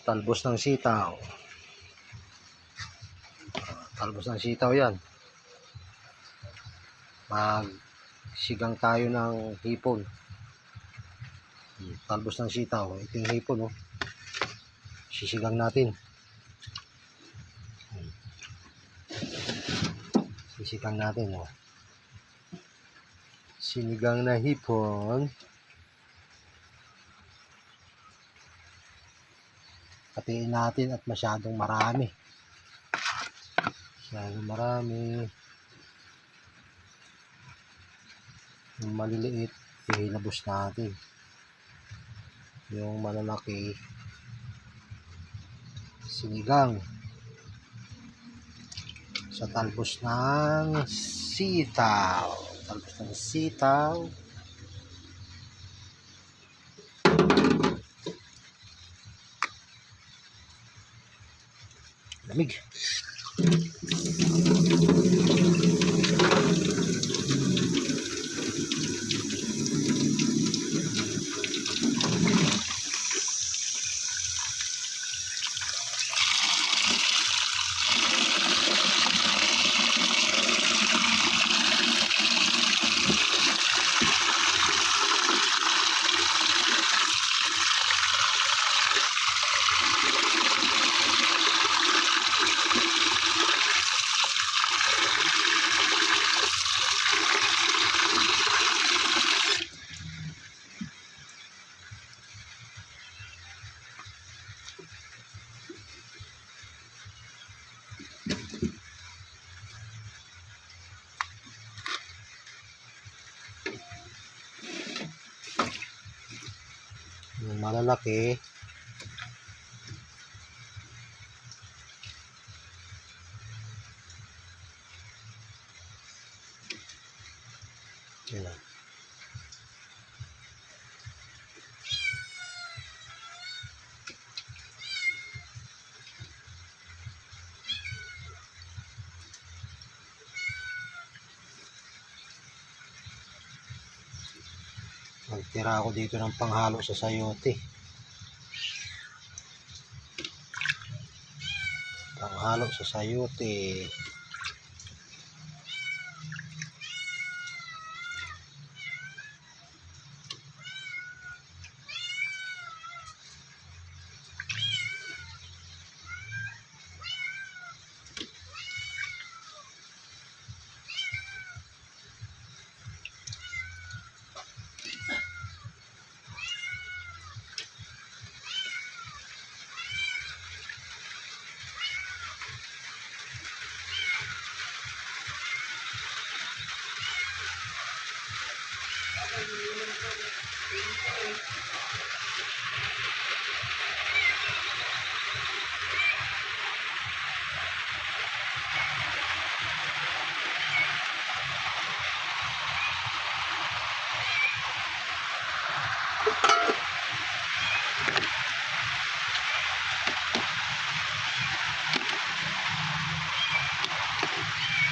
Talbos ng sitaw. Talbos ng sitaw yan. Magsigang tayo ng hipon. Talbos ng sitaw. Ito yung hipon, oh. Sisigang natin. Sisigang natin, oh. Sinigang na hipon. Hatiin natin at masyadong marami. Masyadong marami. Yung maliliit, ihilabos natin. Yung malalaki, sinigang. Sa talbos ng sitaw. Talbos ng sitaw. Lamig. Yung malalaki. Yun lang. Magtira ako dito ng panghalo sa sayote. Panghalo sa sayote.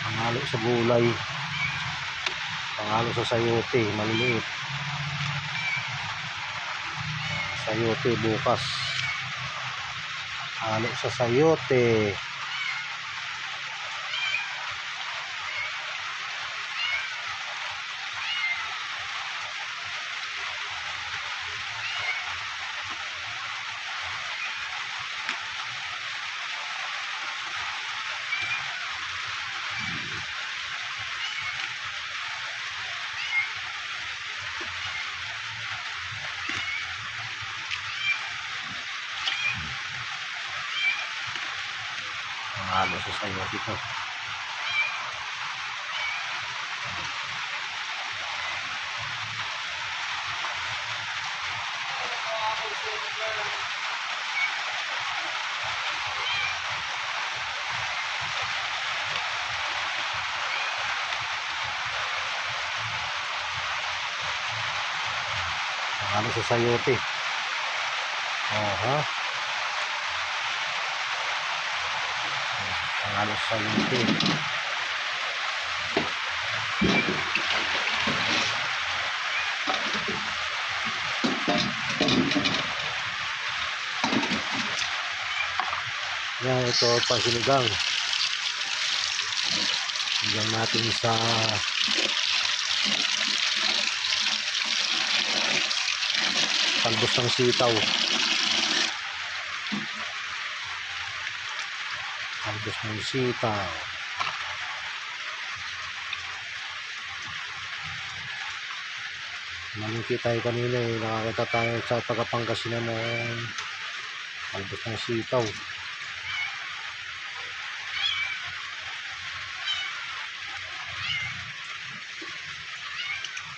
Panghalo sa gulay. Panghalo sa sayote. Maliliit. Sayote bukas. Halo sa sayote. Sayote ito. Panghalo sa sayote. Aha. Panghalo sa sayote. Yan, ito pa sinigang. Sinigang natin sa talbos ng sitaw. Talbos ng sitaw. Malingki tayo kanina eh. Nakakita tayo sa tagapangkasinan ng talbos ng sitaw.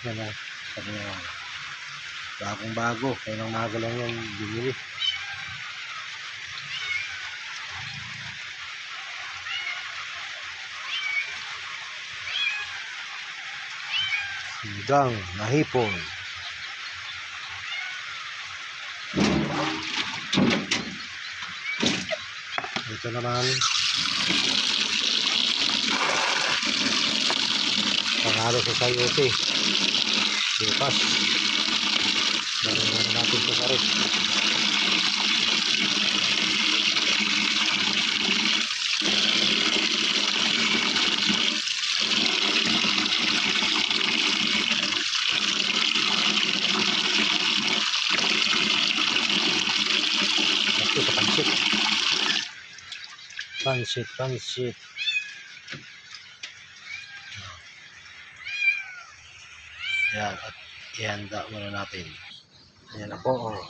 Yan na. Sabi nga. Bagong bago. Kaya nang maga lang yan. Binili. Sigang na hipon. Ito naman. Panalo sa sayote. Bukas. Dali na natin sa rin. Ito sa pansit. Pansit, pansit. Yan, at ihanda muna natin. Ayan na po, oh.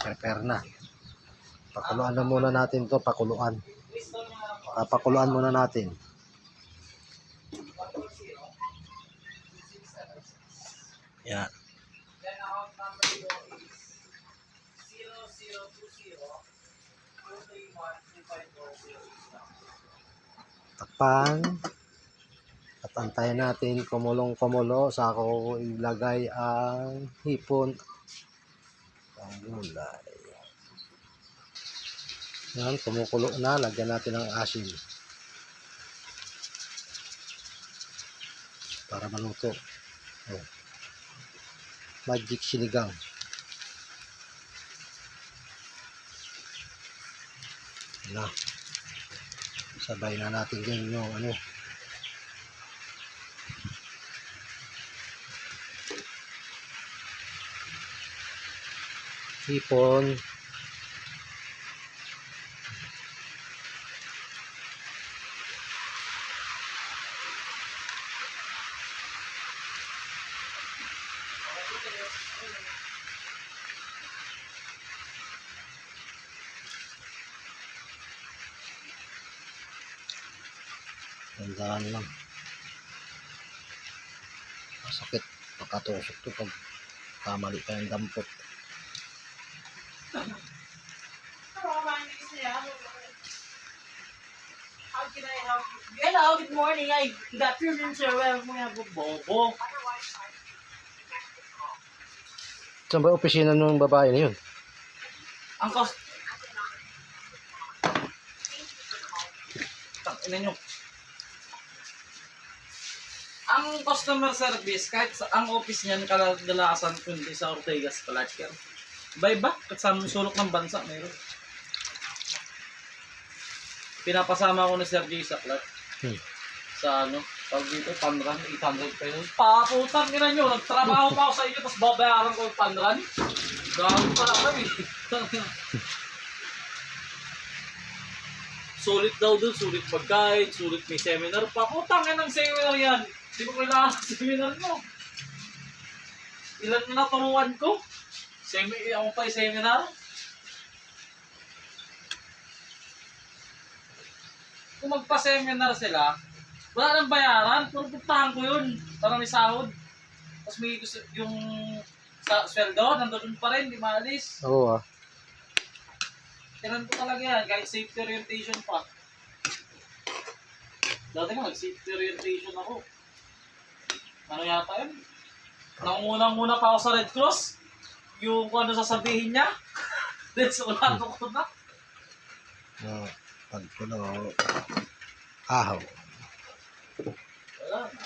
Prepare na. Pakuluan na muna natin to pakuluan. Papakuluan muna natin. Yan. Takpan. At antayin natin kumulong-kumulo sa ako ilagay ang hipon ang gulay. Yan, kumukulo na. Lagyan natin ng asin. Para maluto. Oh. Magic sinigang. Na. Sabay na natin din yung ano. Hipon. Tandaan lang. Masakit. Makatusok to pag kamali pa yung dampot. How can I help you? Hello, good morning. I got your room service. Mga bobo. Saan ba opisina ng babae na yun? Ang cost... Ina nyo. Ang customer service, kahit sa, ang office niyan, kadalasan kundi sa Ortegas Palacios. Bay ba? At sa sulok ng bansa, meron. Pinapasama ko na Sir Jay sa plat. Hmm. Sa ano, pag dito, panran, 800 pesos. Paputang ina nyo, nagtrabaho pa ako sa inyo, tapos babayaran ko yung panran. Gago pala kami. sulit daw dun, sulit pagkain, sulit may seminar pa. Putang ng seminar yan. Hindi ko kailangan ng seminar mo. Ilan na naturuan ko? Semi, ako pa yung seminar? Kung magpa-seminar sila, wala nang bayaran, puro puntahan ko yun para may sahod. Tapos may gusto, yung sa sweldo, nandun pa rin, di maalis. Oo ah. Tinan ko talaga yan, kahit safety orientation pa. Dati nga, nag-safety orientation ako. Ano yata yun? Nangunang-muna pa ako sa Red Cross. Yung kung ano sasabihin niya. Then, wala ko na. Uh, pagkulo. Ahaw. Wala na.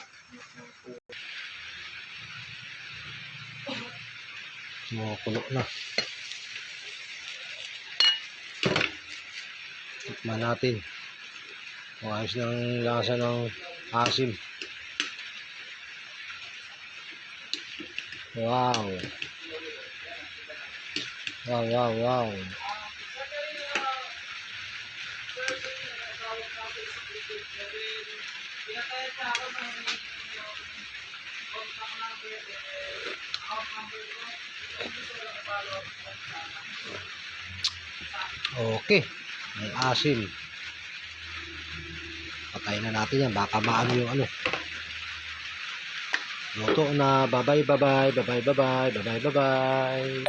Kumukulo na. Tikman natin. Kung ayos ng lasa ng asim. Wow. Wow, wow, wow. Okay. May asim. Patayin na natin yan. Baka maano yung ano. Luto na. Bye-bye, bye-bye, bye-bye, bye-bye, bye-bye, bye-bye.